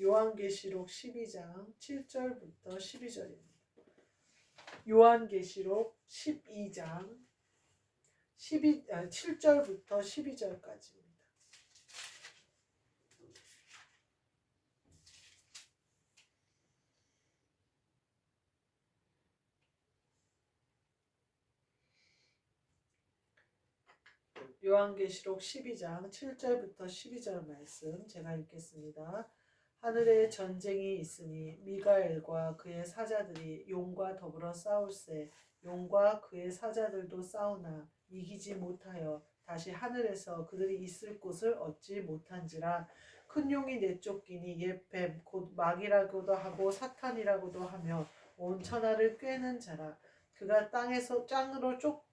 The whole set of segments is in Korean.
요한계시록 12장 7절부터 12절입니다. 요한계시록 12장 12, 아, 7절부터 12절까지입니다. 요한계시록 12장 7절부터 12절 말씀 제가 읽겠습니다. 하늘에 전쟁이 있으니 미가엘과 그의 사자들이 용과 더불어 싸울세. 용과 그의 사자들도 싸우나 이기지 못하여 다시 하늘에서 그들이 있을 곳을 얻지 못한지라. 큰 용이 내쫓기니 옛뱀 곧 마귀라고도 하고 사탄이라고도 하며 온 천하를 꿰는 자라. 그가 땅에서 땅으로 쫓 어,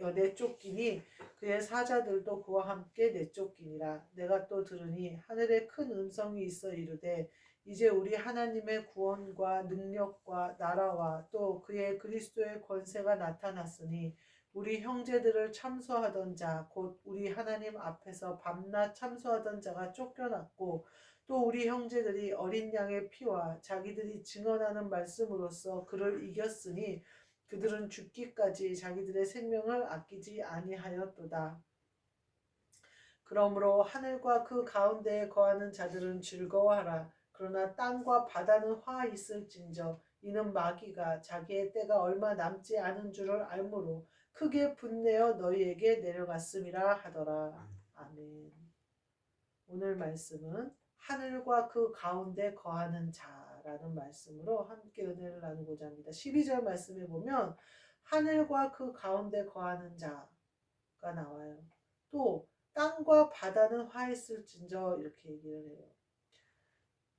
내쫓기니 그의 사자들도 그와 함께 내쫓기니라. 내가 또 들으니 하늘에 큰 음성이 있어 이르되 이제 우리 하나님의 구원과 능력과 나라와 또 그의 그리스도의 권세가 나타났으니 우리 형제들을 참소하던 자 곧 우리 하나님 앞에서 밤낮 참소하던 자가 쫓겨났고 또 우리 형제들이 어린 양의 피와 자기들이 증언하는 말씀으로써 그를 이겼으니 그들은 죽기까지 자기들의 생명을 아끼지 아니하였도다. 그러므로 하늘과 그 가운데에 거하는 자들은 즐거워하라. 그러나 땅과 바다는 화 있을진저 이는 마귀가 자기의 때가 얼마 남지 않은 줄을 알므로 크게 분내어 너희에게 내려갔음이라 하더라. 아멘. 오늘 말씀은 하늘과 그 가운데 거하는 자 라는 말씀으로 함께 은혜를 나누고자 합니다. 12절 말씀에 보면 하늘과 그 가운데 거하는 자가 나와요. 또 땅과 바다는 화했을진저 이렇게 얘기를 해요.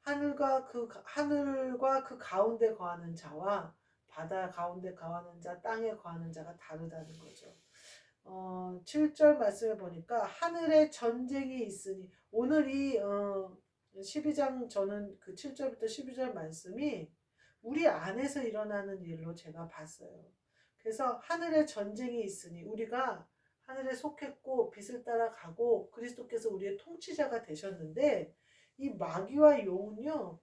하늘과 그 가- 하늘과 그 가운데 거하는 자와 바다 가운데 거하는 자, 땅에 거하는 자가 다르다는 거죠. 어, 7절 말씀에 보니까 하늘에 전쟁이 있으니 오늘 이 어, 12장 저는 그 7절부터 12절 말씀이 우리 안에서 일어나는 일로 제가 봤어요. 그래서 하늘에 전쟁이 있으니 우리가 하늘에 속했고 빛을 따라가고 그리스도께서 우리의 통치자가 되셨는데 이 마귀와 용은요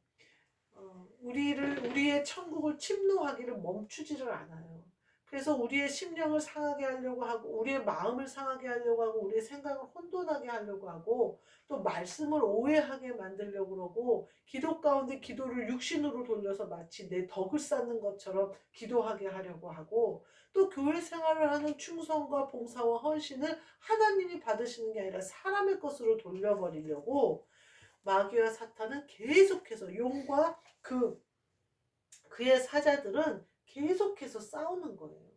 어, 우리를 우리의 천국을 침노하기를 멈추지를 않아요. 그래서 우리의 심령을 상하게 하려고 하고 우리의 마음을 상하게 하려고 하고 우리의 생각을 혼돈하게 하려고 하고 또 말씀을 오해하게 만들려고 그러고 기도 가운데 기도를 육신으로 돌려서 마치 내 덕을 쌓는 것처럼 기도하게 하려고 하고 또 교회 생활을 하는 충성과 봉사와 헌신을 하나님이 받으시는 게 아니라 사람의 것으로 돌려버리려고 마귀와 사탄은 계속해서 용과 그 그의 사자들은 계속해서 싸우는 거예요.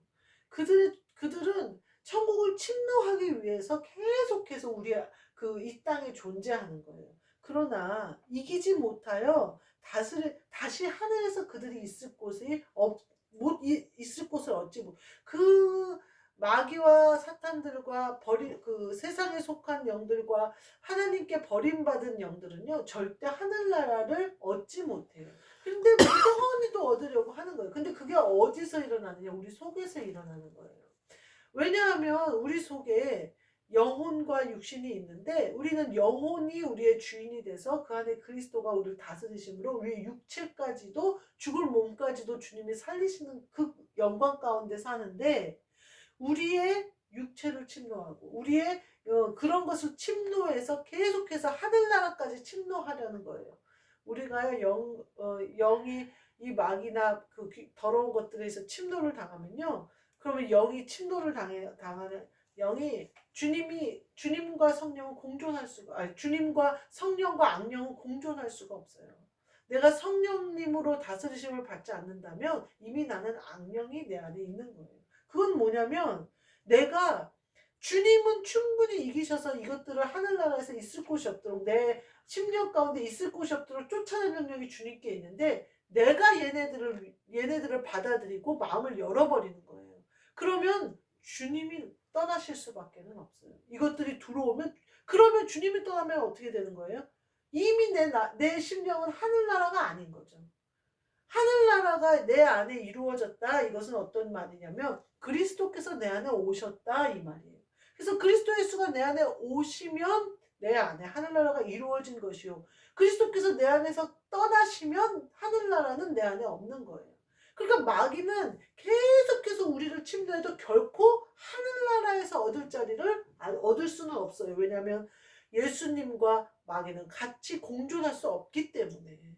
그들 그들은 천국을 침노하기 위해서 계속해서 우리 그 이 땅에 존재하는 거예요. 그러나 이기지 못하여 다스리, 다시 하늘에서 그들이 있을 곳이 없, 못 이- 있을 곳을 얻지 못. 그 마귀와 사탄들과 버리 그 세상에 속한 영들과 하나님께 버림받은 영들은요 절대 하늘나라를 얻지 못해요. 근데 무던히도 얻으려고 하는 거예요. 근데 그게 어디서 일어나느냐? 우리 속에서 일어나는 거예요. 왜냐하면 우리 속에 영혼과 육신이 있는데 우리는 영혼이 우리의 주인이 돼서 그 안에 그리스도가 우리를 다스리심으로 우리의 육체까지도 죽을 몸까지도 주님이 살리시는 그 영광 가운데 사는데 우리의 육체를 침노하고 우리의 어, 그런 것을 침노해서 계속해서 하늘나라까지 침노하려는 거예요. 우리가 영 어, 영이 이 마귀나 그 귀- 더러운 것들에서 침노를 당하면요. 그러면 영이 침노를 당해 당하는 영이 주님이 주님과 성령은 공존할 수가 아니 주님과 성령과 악령은 공존할 수가 없어요. 내가 성령님으로 다스리심을 받지 않는다면 이미 나는 악령이 내 안에 있는 거예요. 그건 뭐냐면 내가 주님은 충분히 이기셔서 이것들을 하늘나라에서 있을 곳이 없도록 내 심령 가운데 있을 곳이 없도록 쫓아낸 능력이 주님께 있는데 내가 얘네들을 얘네들을 받아들이고 마음을 열어버리는 거예요. 그러면 주님이 떠나실 수밖에는 없어요. 이것들이 들어오면 그러면 주님이 떠나면 어떻게 되는 거예요? 이미 내, 나, 내 심령은 하늘나라가 아닌 거죠. 하늘나라가 내 안에 이루어졌다. 이것은 어떤 말이냐면 그리스도께서 내 안에 오셨다 이 말이에요. 그래서 그리스도 예수가 내 안에 오시면 내 안에 하늘나라가 이루어진 것이요. 그리스도께서 내 안에서 떠나시면 하늘나라는 내 안에 없는 거예요. 그러니까 마귀는 계속해서 우리를 침노해도 결코 하늘나라에서 얻을 자리를 안- 얻을 수는 없어요. 왜냐하면 예수님과 마귀는 같이 공존할 수 없기 때문에.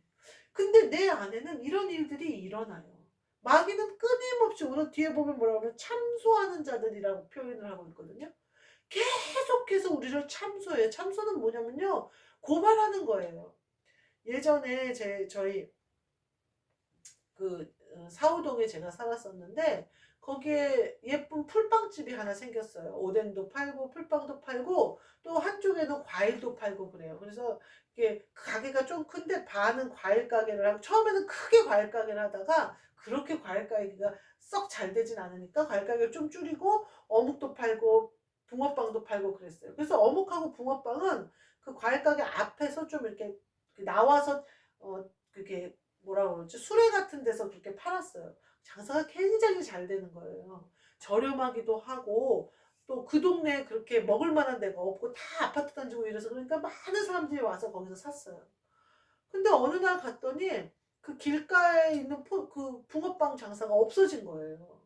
근데 내 안에는 이런 일들이 일어나요. 마귀는 끊임없이 오늘 뒤에 보면 뭐라고 하면 참소하는 자들이라고 표현을 하고 있거든요. 계속해서 우리를 참소해요. 참소는 뭐냐면요. 고발하는 거예요. 예전에 제 저희 그 어, 사우동에 제가 살았었는데 거기에 예쁜 풀빵집이 하나 생겼어요. 오뎅도 팔고 풀빵도 팔고 또 한쪽에는 과일도 팔고 그래요. 그래서 이게 가게가 좀 큰데 반은 과일 가게를 하고 처음에는 크게 과일 가게를 하다가 그렇게 과일 가게가 썩 잘 되진 않으니까 과일 가게를 좀 줄이고 어묵도 팔고 붕어빵도 팔고 그랬어요. 그래서 어묵하고 붕어빵은 그 과일 가게 앞에서 좀 이렇게 나와서 어 그게 뭐라고 그러지 수레 같은 데서 그렇게 팔았어요. 장사가 굉장히 잘 되는 거예요. 저렴하기도 하고 또 그 동네에 그렇게 먹을 만한 데가 없고 다 아파트 단지고 이래서 그러니까 많은 사람들이 와서 거기서 샀어요. 근데 어느 날 갔더니 그 길가에 있는 포, 그 붕어빵 장사가 없어진 거예요.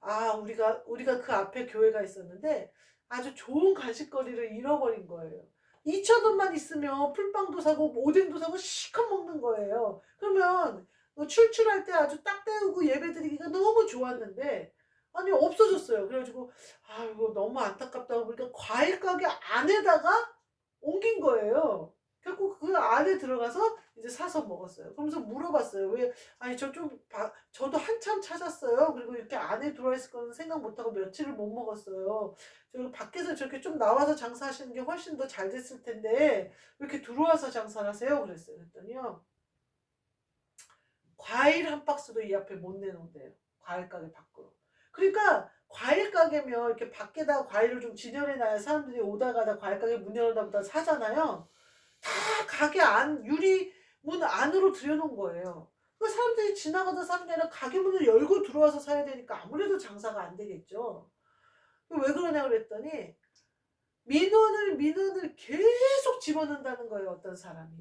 아, 우리가 우리가 그 앞에 교회가 있었는데 아주 좋은 간식거리를 잃어버린 거예요. 2천 원만 있으면 풀빵도 사고 오뎅도 사고 시컷 먹는 거예요. 그러면 뭐 출출할 때 아주 딱 때우고 예배 드리기가 너무 좋았는데 아니 없어졌어요. 그래가지고 아 이거 너무 안타깝다고 보니까 과일 가게 안에다가 옮긴 거예요. 그래갖고 그 안에 들어가서 이제 사서 먹었어요. 그러면서 물어봤어요. 왜 아니 저 좀 저도 한참 찾았어요. 그리고 이렇게 안에 들어 있을 거는 생각 못 하고 며칠을 못 먹었어요. 저 밖에서 저렇게 좀 나와서 장사하시는 게 훨씬 더 잘 됐을 텐데 왜 이렇게 들어와서 장사를 하세요? 그랬어요. 그랬더니요. 과일 한 박스도 이 앞에 못 내놓는데요. 과일 가게 밖으로. 그러니까 과일 가게면 이렇게 밖에다 과일을 좀 진열해 놔야 사람들이 오다 가다 과일 가게 문 열어다 보다 사잖아요. 다 가게 안 유리 문 안으로 들여놓은 거예요. 그 사람들이 지나가다 사는 게 아니라 가게 문을 열고 들어와서 사야 되니까 아무래도 장사가 안 되겠죠. 왜 그러냐 그랬더니 민원을 민원을 계속 집어넣는다는 거예요 어떤 사람이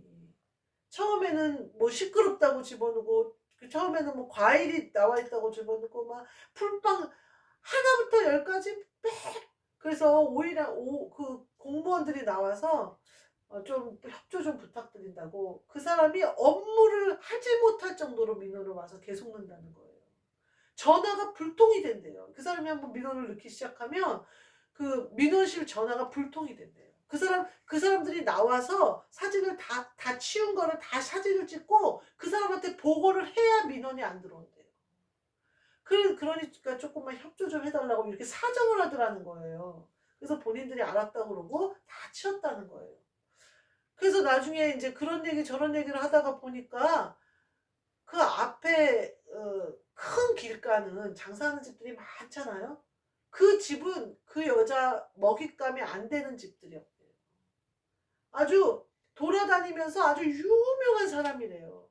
처음에는 뭐 시끄럽다고 집어넣고 그 처음에는 뭐 과일이 나와 있다고 집어넣고 막 풀빵 하나부터 열까지 빽 그래서 오히려 오, 그 공무원들이 나와서 어, 좀 협조 좀 부탁드린다고 그 사람이 업무를 하지 못할 정도로 민원을 와서 계속 넣는다는 거예요. 전화가 불통이 된대요. 그 사람이 한번 민원을 넣기 시작하면 그 민원실 전화가 불통이 된대요. 그 사람 그 사람들이 나와서 사진을 다 다 치운 거를 다 사진을 찍고 그 사람한테 보고를 해야 민원이 안 들어온대요. 그 그러니까 조금만 협조 좀 해달라고 이렇게 사정을 하더라는 거예요. 그래서 본인들이 알았다고 그러고 다 치웠다는 거예요. 그래서 나중에 이제 그런 얘기 저런 얘기를 하다가 보니까 그 앞에 어, 큰 길가는 장사하는 집들이 많잖아요. 그 집은 그 여자 먹잇감이 안 되는 집들이었대요. 아주 돌아다니면서 아주 유명한 사람이래요.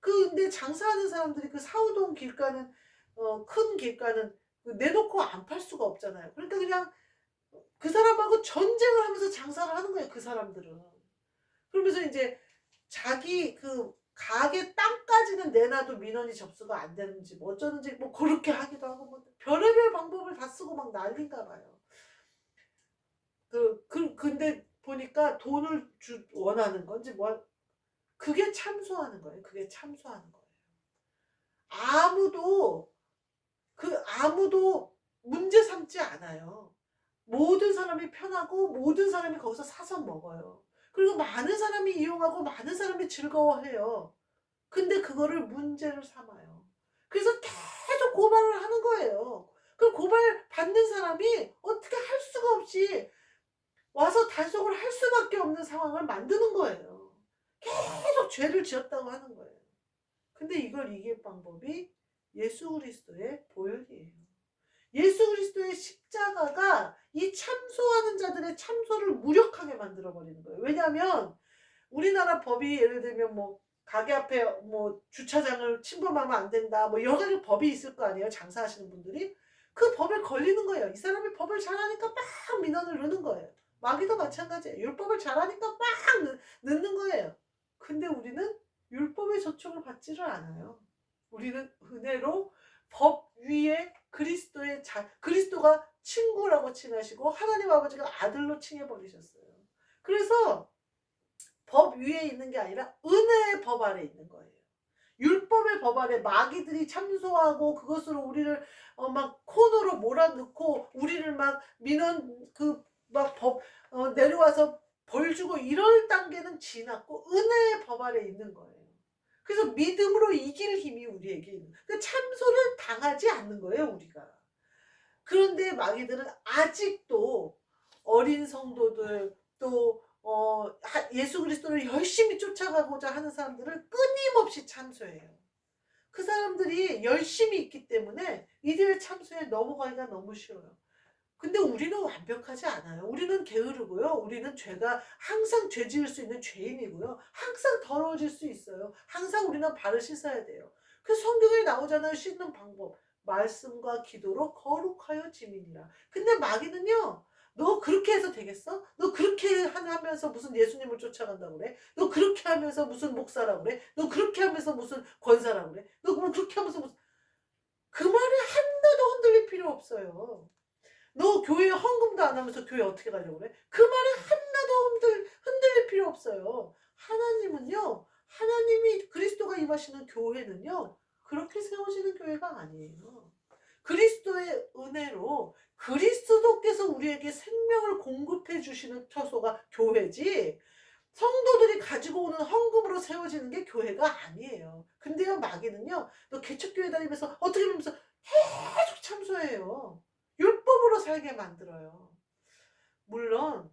그 근데 장사하는 사람들이 그 사우동 길가는 어, 큰 길가는 그 내놓고 안 팔 수가 없잖아요. 그러니까 그냥 그 사람하고 전쟁을 하면서 장사를 하는 거예요. 그 사람들은. 그러면서 이제 자기 그 가게 땅까지는 내놔도 민원이 접수가 안 되는지 뭐 어쩌는지 뭐 그렇게 하기도 하고 뭐 별의별 방법을 다 쓰고 막 난린가 봐요. 그, 그 근데 보니까 돈을 주 원하는 건지 뭐 그게 참소하는 거예요. 그게 참소하는 거예요. 아무도 그 아무도 문제 삼지 않아요. 모든 사람이 편하고 모든 사람이 거기서 사서 먹어요. 그리고 많은 사람이 이용하고 많은 사람이 즐거워해요. 근데 그거를 문제를 삼아요. 그래서 계속 고발을 하는 거예요. 그 고발 받는 사람이 어떻게 할 수가 없이 와서 단속을 할 수밖에 없는 상황을 만드는 거예요. 계속 죄를 지었다고 하는 거예요. 근데 이걸 이길 방법이 예수 그리스도의 보혈이에요. 예수 그리스도의 십자가가 이 참소하는 자들의 참소를 무력하게 만들어 버리는 거예요. 왜냐하면 우리나라 법이 예를 들면 뭐 가게 앞에 뭐 주차장을 침범하면 안 된다. 뭐 여러 가지 법이 있을 거 아니에요. 장사하시는 분들이 그 법에 걸리는 거예요. 이 사람이 법을 잘하니까 막 민원을 넣는 거예요. 마귀도 마찬가지예요. 율법을 잘하니까 막 넣- 넣는 거예요. 근데 우리는 율법의 저촉을 받지를 않아요. 우리는 은혜로 법 위에 그리스도의 자, 그리스도가 친구라고 칭하시고 하나님 아버지가 아들로 칭해 버리셨어요. 그래서 법 위에 있는 게 아니라 은혜의 법 아래 있는 거예요. 율법의 법 아래 마귀들이 참소하고 그것으로 우리를 어, 막 코너로 몰아넣고 우리를 막 민원 그 막 법 어, 내려와서 벌 주고 이럴 단계는 지났고 은혜의 법 아래 있는 거예요. 그래서 믿음으로 이길 힘이 우리에게 있는. 그 참소를 당하지 않는 거예요, 우리가. 그런데 마귀들은 아직도 어린 성도들 또 어, 하- 예수 그리스도를 열심히 쫓아가고자 하는 사람들을 끊임없이 참소해요. 그 사람들이 열심히 있기 때문에 이들의 참소에 넘어가기가 너무 쉬워요. 근데 우리는 완벽하지 않아요. 우리는 게으르고요. 우리는 죄가 항상 죄 지을 수 있는 죄인이고요. 항상 더러워질 수 있어요. 항상 우리는 발을 씻어야 돼요. 그 성경에 나오잖아요. 씻는 방법. 말씀과 기도로 거룩하여 지민이라. 근데 마귀는요. 너 그렇게 해서 되겠어? 너 그렇게 하면서 무슨 예수님을 쫓아간다고 그래? 너 그렇게 하면서 무슨 목사라고 그래? 너 그렇게 하면서 무슨 권사라고 그래? 너뭐 그렇게 하면서 무슨 그 말에 하나도 흔들릴 필요 없어요. 너 교회에 헌금도 안 하면서 교회 어떻게 가려고 그래? 그 말에 하나도 흔들, 흔들릴 필요 없어요. 하나님은요, 하나님이 그리스도가 임하시는 교회는요, 그렇게 세워지는 교회가 아니에요. 그리스도의 은혜로 그리스도께서 우리에게 생명을 공급해 주시는 처소가 교회지, 성도들이 가지고 오는 헌금으로 세워지는 게 교회가 아니에요. 근데요, 마귀는요, 너 개척교회 다니면서 어떻게 보면서 계속 참소해요. 율법으로 살게 만들어요. 물론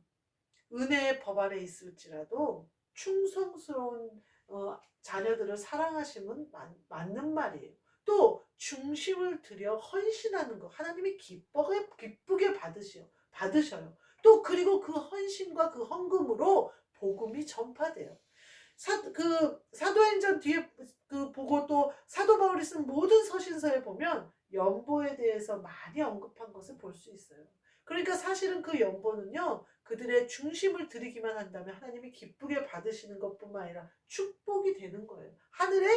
은혜의 법 아래 있을지라도 충성스러운 어, 자녀들을 사랑하심은 맞, 맞는 말이에요. 또 중심을 들여 헌신하는 거 하나님이 기쁘게 기쁘게 받으시요 받으셔요. 또 그리고 그 헌신과 그 헌금으로 복음이 전파돼요. 사, 그 사도행전 뒤에 그 보고 또 사도 바울이 쓴 모든 서신서에 보면 연보에 대해서 많이 언급한 것을 볼 수 있어요. 그러니까 사실은 그 연보는요, 그들의 중심을 들이기만 한다면 하나님이 기쁘게 받으시는 것뿐만 아니라 축복이 되는 거예요. 하늘에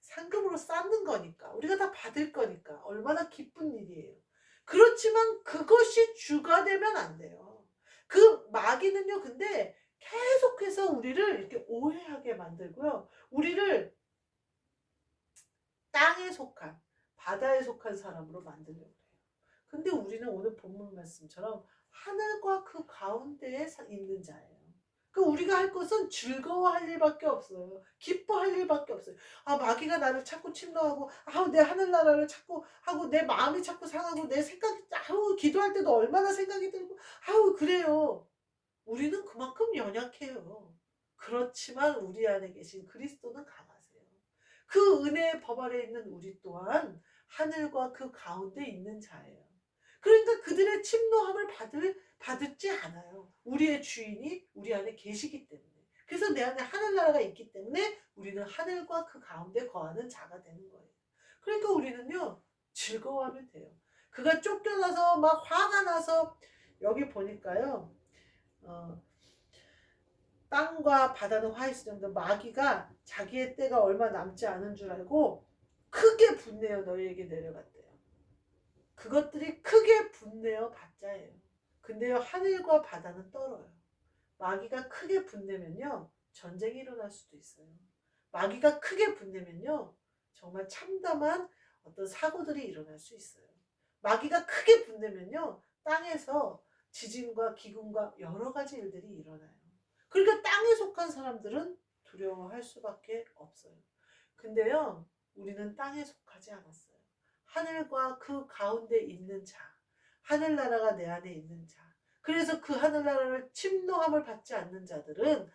상금으로 쌓는 거니까. 우리가 다 받을 거니까. 얼마나 기쁜 일이에요. 그렇지만 그것이 주가 되면 안 돼요. 그 마귀는요, 근데 계속해서 우리를 이렇게 오해하게 만들고요. 우리를 땅에 속한, 바다에 속한 사람으로 만들려고 해요. 근데 우리는 오늘 본문 말씀처럼 하늘과 그 가운데에 사- 있는 자예요. 그 우리가 할 것은 즐거워할 일밖에 없어요. 기뻐할 일밖에 없어요. 아 마귀가 나를 자꾸 침노하고 아우 내 하늘나라를 자꾸 하고 내 마음이 자꾸 상하고 내 생각이 아우 기도할 때도 얼마나 생각이 들고 아우 그래요. 우리는 그만큼 연약해요. 그렇지만 우리 안에 계신 그리스도는 강하세요. 그 은혜의 법 아래 있는 우리 또한 하늘과 그 가운데 있는 자예요. 그러니까 그들의 침노함을 받을, 받지 않아요. 우리의 주인이 우리 안에 계시기 때문에. 그래서 내 안에 하늘나라가 있기 때문에 우리는 하늘과 그 가운데 거하는 자가 되는 거예요. 그러니까 우리는요, 즐거워하면 돼요. 그가 쫓겨나서 막 화가 나서 여기 보니까요, 어, 땅과 바다는 화 있을 정도 마귀가 자기의 때가 얼마 남지 않은 줄 알고 크게 분내어 너희에게 내려갔대요. 그것들이 크게 분내어 받자예요. 근데요 하늘과 바다는 떨어요. 마귀가 크게 분내면요 전쟁이 일어날 수도 있어요. 마귀가 크게 분내면요 정말 참담한 어떤 사고들이 일어날 수 있어요. 마귀가 크게 분내면요 땅에서 지진과 기근과 여러 가지 일들이 일어나요. 그러니까 땅에 속한 사람들은 두려워할 수밖에 없어요. 근데요, 우리는 땅에 속하지 않았어요. 하늘과 그 가운데 있는 자, 하늘나라가 내 안에 있는 자. 그래서 그 하늘나라를 침노함을 받지 않는 자들은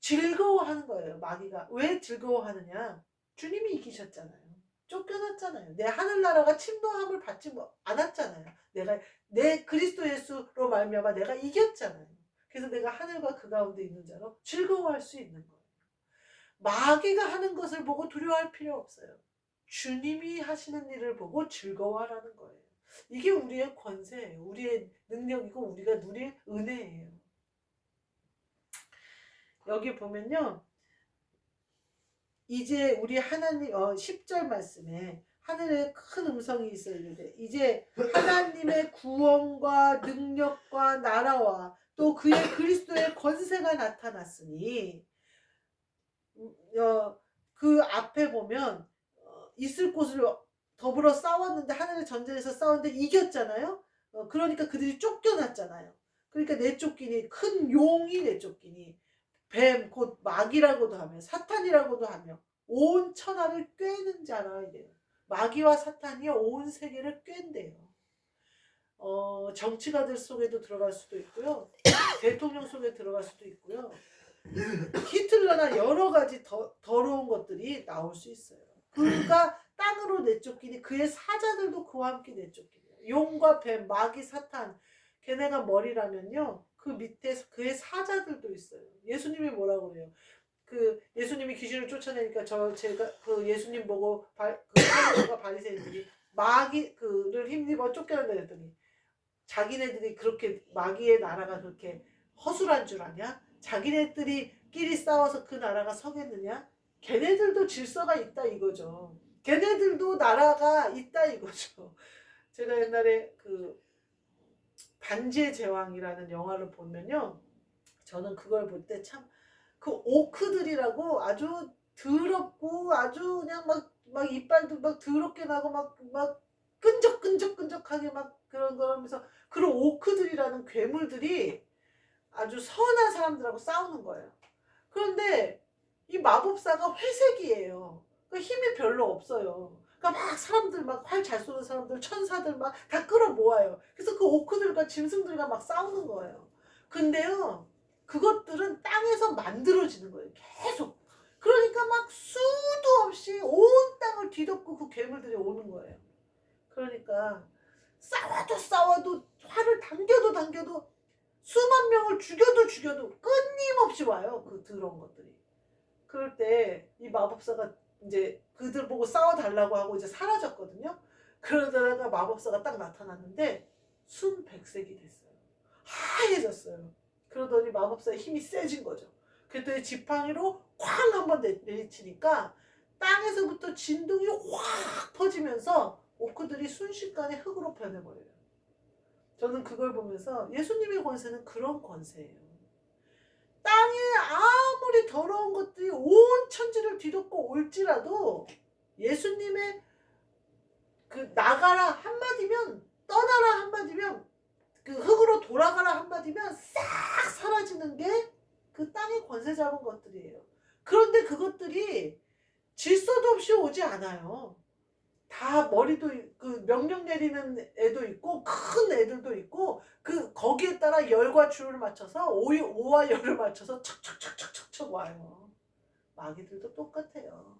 즐거워하는 거예요, 마귀가. 왜 즐거워하느냐? 주님이 이기셨잖아요. 쫓겨났잖아요. 내 하늘나라가 침노함을 받지 뭐- 않았잖아요. 내가 내 그리스도 예수로 말미암아 내가 이겼잖아요. 그래서 내가 하늘과 그 가운데 있는 자로 즐거워할 수 있는 거예요. 마귀가 하는 것을 보고 두려워할 필요 없어요. 주님이 하시는 일을 보고 즐거워하라는 거예요. 이게 우리의 권세예요. 우리의 능력이고 우리가 누릴 은혜예요. 여기 보면요. 이제 우리 하나님 어 10절 말씀에 하늘에 큰 음성이 있었는데 이제 하나님의 구원과 능력과 나라와 또 그의 그리스도의 권세가 나타났으니 그 앞에 보면 어, 있을 곳을 더불어 싸웠는데 하늘의 전쟁에서 싸웠는데 이겼잖아요. 어, 그러니까 그들이 쫓겨났잖아요. 그러니까 내쫓기니 큰 용이 내쫓기니 뱀 곧 마귀라고도 하며 사탄이라고도 하며 온 천하를 꿰는 자라 이래요. 마귀와 사탄이 온 세계를 꿰는데요. 어, 정치가들 속에도 들어갈 수도 있고요. 대통령 속에 들어갈 수도 있고요. 히틀러나 여러 가지 더, 더러운 것들이 나올 수 있어요. 그러니까 땅으로 내쫓기니 그의 사자들도 그와 함께 내쫓기니 용과 뱀, 마귀, 사탄 걔네가 머리라면요. 그 밑에 그의 사자들도 있어요. 예수님이 뭐라고 그래요? 그 예수님이 귀신을 쫓아내니까 저 제가 그 예수님 보고 바, 그 사람들과 바리새인들이 마귀 그를 힘입어 쫓겨난다 그랬더니 자기네들이 그렇게 마귀의 나라가 그렇게 허술한 줄 아냐? 자기네들이 끼리 싸워서 그 나라가 서겠느냐? 걔네들도 질서가 있다 이거죠. 걔네들도 나라가 있다 이거죠. 제가 옛날에 그 반지의 제왕이라는 영화를 보면요. 저는 그걸 볼 때 참 그 오크들이라고 아주 더럽고 아주 그냥 막, 막 이빨도 막 더럽게 나고 막, 막 끈적끈적끈적하게 막 그런 거라면서 그런 오크들이라는 괴물들이 아주 선한 사람들하고 싸우는 거예요. 그런데 이 마법사가 회색이에요. 그 힘이 별로 없어요. 그러니까 막 사람들 막 활 잘 쏘는 사람들 천사들 막 다 끌어 모아요. 그래서 그 오크들과 짐승들과 막 싸우는 거예요. 근데요 그것들은 땅에서 만들어지는 거예요. 계속. 그러니까 막 수도 없이 온 땅을 뒤덮고 그 괴물들이 오는 거예요. 그러니까 싸워도 싸워도 활을 당겨도 당겨도 수만 명을 죽여도 죽여도 끊임없이 와요. 그 더러운 것들이. 그럴 때 이 마법사가 이제 그들 보고 싸워달라고 하고 이제 사라졌거든요. 그러다가 마법사가 딱 나타났는데 순 백색이 됐어요. 하얘졌어요. 그러더니 마법사의 힘이 세진 거죠. 그랬더니 지팡이로 쾅 한번 내리치니까 땅에서부터 진동이 확 퍼지면서 오크들이 순식간에 흙으로 변해버려요. 저는 그걸 보면서 예수님의 권세는 그런 권세예요. 땅에 아무리 더러운 것들이 온 천지를 뒤덮고 올지라도 예수님의 그 나가라 한마디면 떠나라 한마디면 그 흙으로 돌아가라 한마디면 싹 사라지는 게 그 땅의 권세 잡은 것들이에요. 그런데 그것들이 질서도 없이 오지 않아요. 다 머리도 그 명령 내리는 애도 있고 큰 애들도 있고 그 거기에 따라 열과 줄을 맞춰서 오, 오와 열을 맞춰서 척척척척척척 와요. 마귀들도 똑같아요.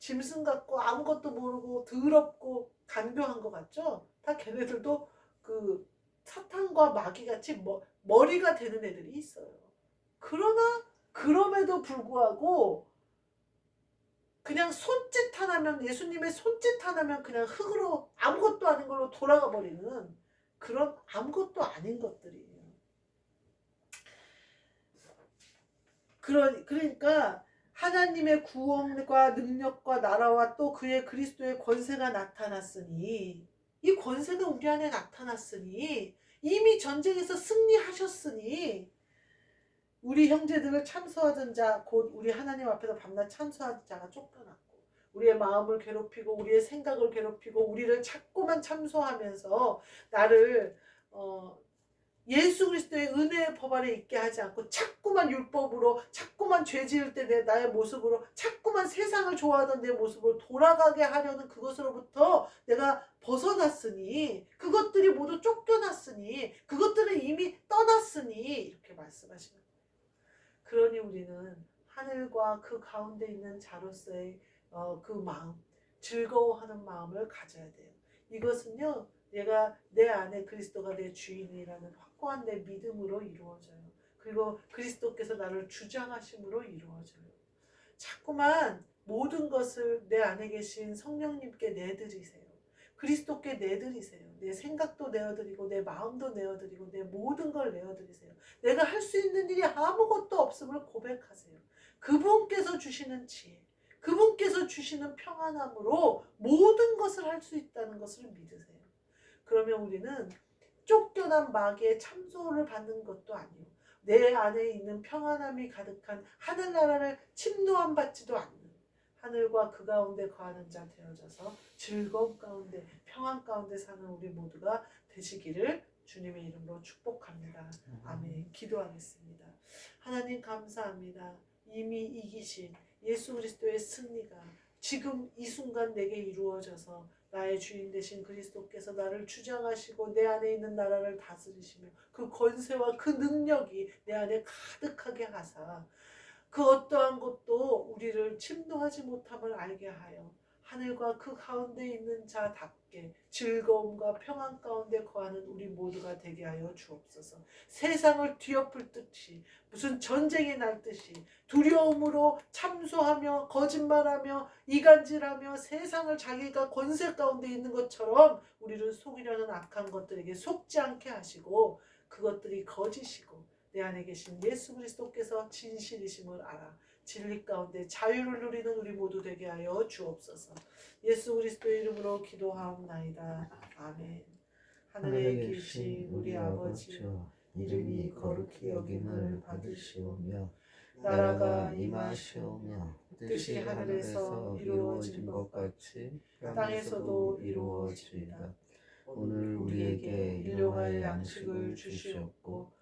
짐승 같고 아무것도 모르고 더럽고 간교한 것 같죠? 다 걔네들도 그 사탄과 마귀 같이 머, 머리가 되는 애들이 있어요. 그러나 그럼에도 불구하고 그냥 손짓 하나면 예수님의 손짓 하나면 그냥 흙으로 아무것도 아닌 걸로 돌아가 버리는 그런 아무것도 아닌 것들이에요. 그러, 그러니까 하나님의 구원과 능력과 나라와 또 그의 그리스도의 권세가 나타났으니 이 권세가 우리 안에 나타났으니 이미 전쟁에서 승리하셨으니 우리 형제들을 참소하던 자, 곧 우리 하나님 앞에서 밤낮 참소하던 자가 쫓겨났고, 우리의 마음을 괴롭히고, 우리의 생각을 괴롭히고, 우리를 자꾸만 참소하면서 나를, 어, 예수 그리스도의 은혜의 법 아래 있게 하지 않고 자꾸만 율법으로 자꾸만 죄 지을 때 내 나의 모습으로 자꾸만 세상을 좋아하던 내 모습으로 돌아가게 하려는 그것으로부터 내가 벗어났으니 그것들이 모두 쫓겨났으니 그것들은 이미 떠났으니 이렇게 말씀하시는 그러니 우리는 하늘과 그 가운데 있는 자로서의 어, 그 마음 즐거워하는 마음을 가져야 돼요. 이것은요 내가 내 안에 그리스도가 내 주인이라는 확고한 내 믿음으로 이루어져요. 그리고 그리스도께서 나를 주장하심으로 이루어져요. 자꾸만 모든 것을 내 안에 계신 성령님께 내드리세요. 그리스도께 내드리세요. 내 생각도 내어드리고 내 마음도 내어드리고 내 모든 걸 내어드리세요. 내가 할 수 있는 일이 아무것도 없음을 고백하세요. 그분께서 주시는 지혜, 그분께서 주시는 평안함으로 모든 것을 할 수 있다는 것을 믿으세요. 그러면 우리는 쫓겨난 마귀의 참소를 받는 것도 아니요. 내 안에 있는 평안함이 가득한 하늘나라를 침노함 받지도 않는 하늘과 그 가운데 거하는 자 되어져서 즐거움 가운데 평안 가운데 사는 우리 모두가 되시기를 주님의 이름으로 축복합니다. 아멘. 기도하겠습니다. 하나님 감사합니다. 이미 이기신 예수 그리스도의 승리가 지금 이 순간 내게 이루어져서 나의 주인 되신 그리스도께서 나를 주장하시고 내 안에 있는 나라를 다스리시며 그 권세와 그 능력이 내 안에 가득하게 하사 그 어떠한 것도 우리를 침노하지 못함을 알게 하여 하늘과 그 가운데 있는 자답게 즐거움과 평안 가운데 거하는 우리 모두가 되게 하여 주옵소서. 세상을 뒤엎을 듯이 무슨 전쟁이 날 듯이 두려움으로 참소하며 거짓말하며 이간질하며 세상을 자기가 권세 가운데 있는 것처럼 우리를 속이려는 악한 것들에게 속지 않게 하시고 그것들이 거짓이고 내 안에 계신 예수 그리스도께서 진실이심을 알아 진리 가운데 자유를 누리는 우리 모두 되게 하여 주옵소서. 예수 그리스도의 이름으로 기도하옵나이다. 아멘. 하늘에 계신 우리 아버지여 이름이 거룩히 여김을 받으시오며 나라가 임하시오며 뜻이 하늘에서 이루어진 것 같이 땅에서도 이루어지이다. 오늘 우리에게 일용할 양식을 주시옵고